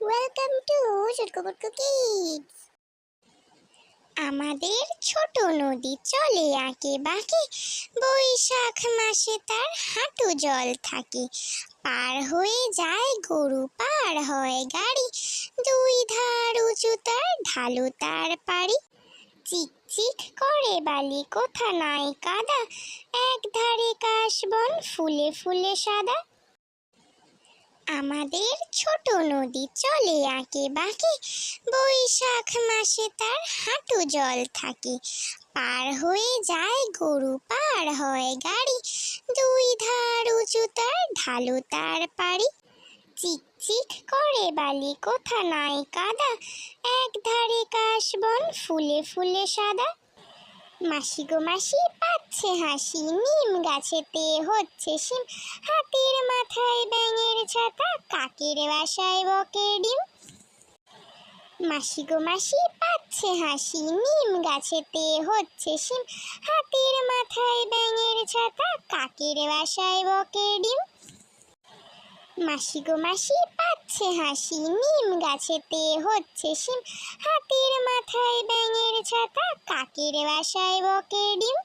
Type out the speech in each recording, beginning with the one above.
Welcome to চটকবটকো kids আমাদের ছোট নদী চলে আঁকে বাঁকে। বৈশাখ মাসে তার হাঁটু জল থাকে। পার হয়ে যায় গরু, পার হয় গাড়ি। দুই ধার উঁচু তার ঢালু তার পাড়ি। চিকচিক করে বালি, কোথা নাই কাদা। এক ধারে কাশবন ফুলে ফুলে সাদা। আমাদের ছোট নদী চলে আঁকে বাঁকে। বৈশাখ মাসে তার হাঁটু জল থাকে। পার হয়ে যায় গরু, পার হয় গাড়ি। দুই ধার উঁচু তার ঢালু তার পাড়ি। চিকচিক করে বালি, কোথা নাই কাদা। এক ধারে কাশ কাশবন ফুলে ফুলে সাদা। মাসি গো মাসি, পাচ্ছে হাসি, নিম গাছেতে হচ্ছে শিম। হাতির মাথায় ছাতা কাকের বাসায় বকের ডিম। মাসি গো মাসি পাচ্ছে হাসি নিম গাছেতে হচ্ছে শিম। হাতির মাথায় ব্যাঙের ছাতা কাকের বাসায় বকের ডিম। মাসি গো মাসি পাচ্ছে হাসি নিম গাছেতে হচ্ছে শিম। হাতির মাথায় ব্যাঙের ছাতা কাকের বাসায় বকের ডিম।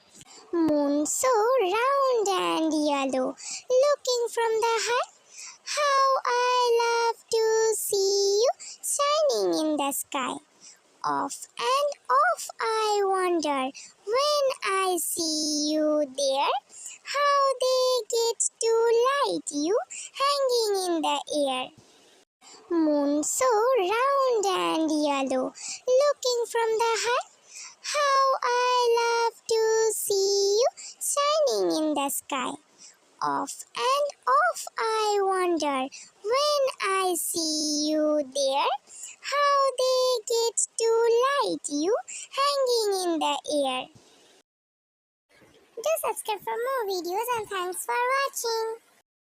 Moon so round and yellow, looking from the high. The sky. Off and off I wonder when I see you there. How they get to light you hanging in the air. Moon so round and yellow, looking from the high. How I love to see you shining in the sky. Off and off I wonder when I see you there. You hanging in the air. Do subscribe for more videos and thanks for watching.